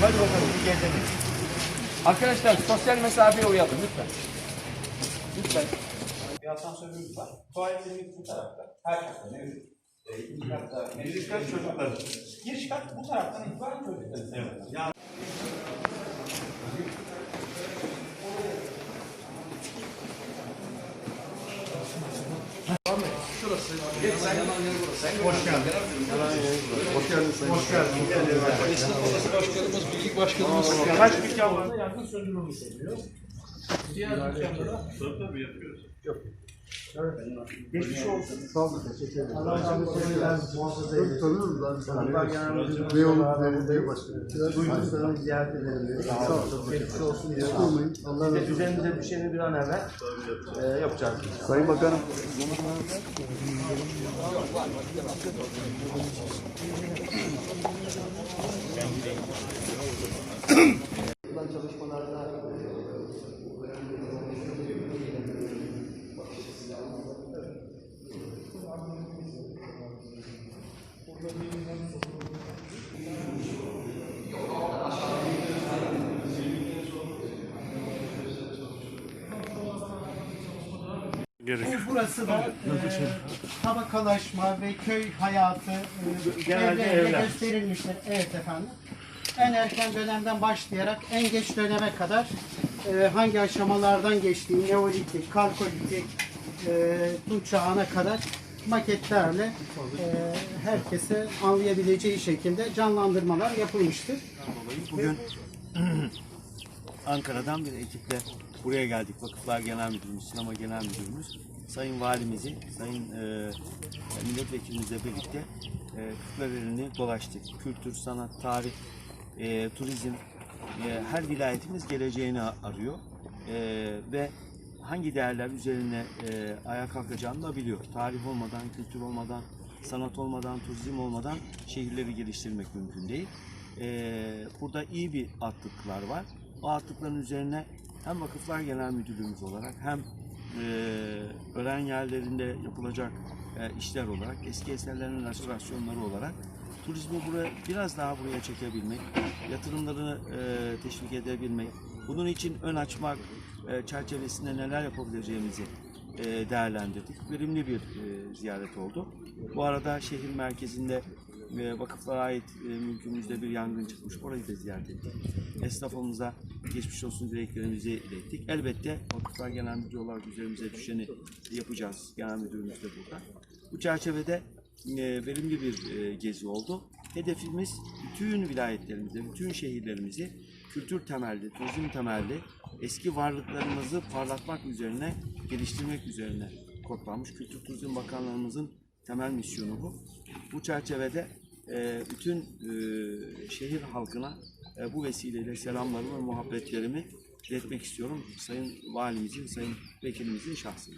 Hadi bakalım bir gezelim. Arkadaşlar sosyal mesafeye uyalım lütfen. Lütfen. Bir asansörümüz var. Tuvaletlerimiz bu tarafta. Her katta mevcut. İkinci katta. Giriş kat çocuklar. Giriş kat bu taraftan itibaren çocuklar. Evet. Ya kaç dükkan var? Yangın söndürülmüş oluyor. Diğer dükkanlara Geçmiş olsun. Tanıyoruz abi sana. Ne olup ne ne başkanı. Duydum sana ziyaret edelim. Sağ ol. Geçmiş olsun diye. Olmayın. Allah razı olsun. Üzerimize düşeni bir an evvel e, yapacağız. Sayın Bakanım. Burası da e, tabakalaşma ve köy hayatı e, Genelde evlerinde evler. gösterilmiştir. Evet efendim. En erken dönemden başlayarak en geç döneme kadar e, hangi aşamalardan geçtiği, neolitik, kalkolitik, e, Tunç çağına kadar maketlerle e, herkese anlayabileceği şekilde canlandırmalar yapılmıştır. Bugün Ankara'dan bir ekiple buraya geldik. Vakıflar Genel Müdürümüz, Sinema Genel Müdürümüz, Sayın Valimizi, Sayın e, Milletvekilimizle birlikte e, kütlelerini dolaştık. Kültür, sanat, tarih, e, turizm, e, her vilayetimiz geleceğini arıyor. E, ve hangi değerler üzerine e, ayağa kalkacağını da biliyor. Tarih olmadan, kültür olmadan, sanat olmadan, turizm olmadan şehirleri geliştirmek mümkün değil. E, burada iyi bir atlıklar var. O atlıkların üzerine hem Vakıflar Genel Müdürlüğümüz olarak hem e, öğren yerlerinde yapılacak e, işler olarak, eski eserlerin restorasyonları olarak turizmi buraya biraz daha buraya çekebilmek, yatırımlarını e, teşvik edebilmek, bunun için ön açmak e, çerçevesinde neler yapabileceğimizi e, değerlendirdik. Verimli bir e, ziyaret oldu. Bu arada şehir merkezinde e, vakıflara ait e, mülkümüzde bir yangın çıkmış. Orayı da ziyaret ettik. Esnafımıza geçmiş olsun dileklerimizi ilettik. Elbette Vakıflar Genel Müdürü olarak üzerimize düşeni yapacağız. Genel Müdürümüz de burada. Bu çerçevede e, verimli bir e, gezi oldu. Hedefimiz bütün vilayetlerimizi, bütün şehirlerimizi kültür temelli, turizm temelli eski varlıklarımızı parlatmak üzerine, geliştirmek üzerine kodlanmış. Kültür Turizm Bakanlığımızın temel misyonu bu. Bu çerçevede e, bütün e, şehir halkına e, bu vesileyle selamlarımı ve muhabbetlerimi iletmek istiyorum. Sayın Valimizin, Sayın Vekilimizin şahsına.